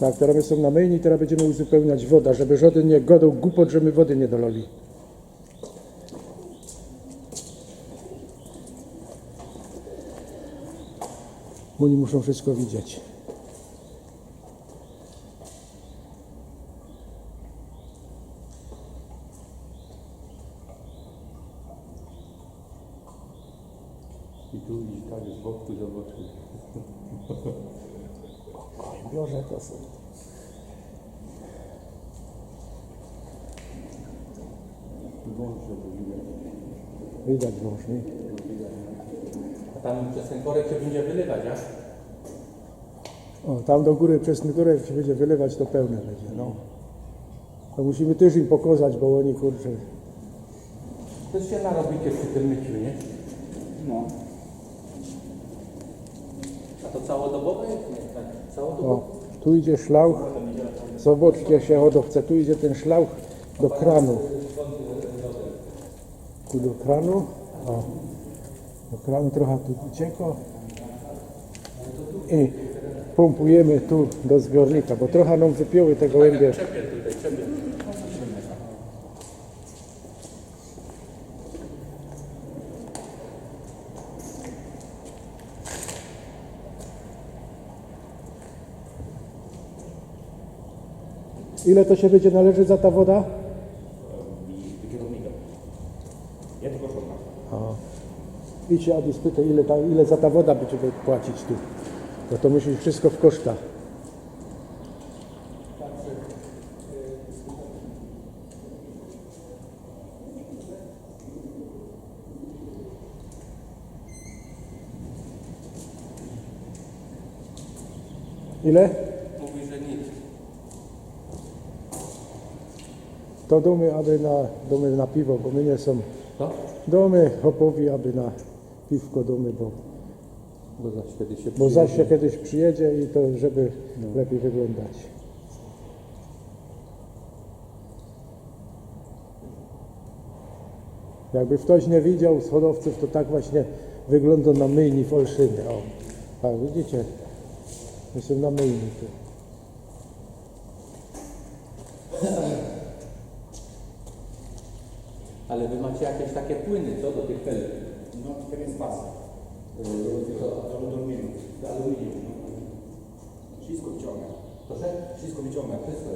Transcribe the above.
Tak, teraz my są na myjni, teraz będziemy uzupełniać woda, żeby żaden nie godał głupot, że my wody nie dolali. Oni muszą wszystko widzieć. I tu i tak z boku zobaczyć. Biorę to to widać. Widać wąż, nie? A tam przez ten korek się będzie wylewać, a? O, tam do góry przez ten jak się będzie wylewać, to pełne będzie, no. To musimy też im pokazać, bo oni kurczę. To się narobicie przy tym myciu, nie? No. To całodobowe jest? Nie, tak. Całodobowe. O, tu idzie szlauch. Zobaczcie się hodowce, tu idzie ten szlauch do kranu. Tu do kranu. O, do kranu trochę tu uciekło. I pompujemy tu do zbiornika, bo trochę nam wypięły te gołębie. Ile to się będzie należy za ta woda? Kierownika. Ja tylko szukam. O. Idź Adi spytaj, ile, ta, ile za ta woda będziemy płacić tu. Bo to musi być wszystko w kosztach. Ile? To domy, aby na, domy na piwo, bo my nie są To? domy hopowi, aby na piwko domy, bo, Bo zaś kiedy się bo zaś się kiedyś przyjedzie i to, żeby No. lepiej wyglądać. Jakby ktoś nie widział z hodowców, to tak właśnie wygląda na myjni w Olszynie. O, tak, widzicie? Jestem na myjni tu. Ale wy macie jakieś takie płyny, co? Do tych pelet. No, ten jest pas. Do aluminium. Do aluminium. no. Wszystko wyciąga. Proszę? Wszystko wyciąga. Wszystko.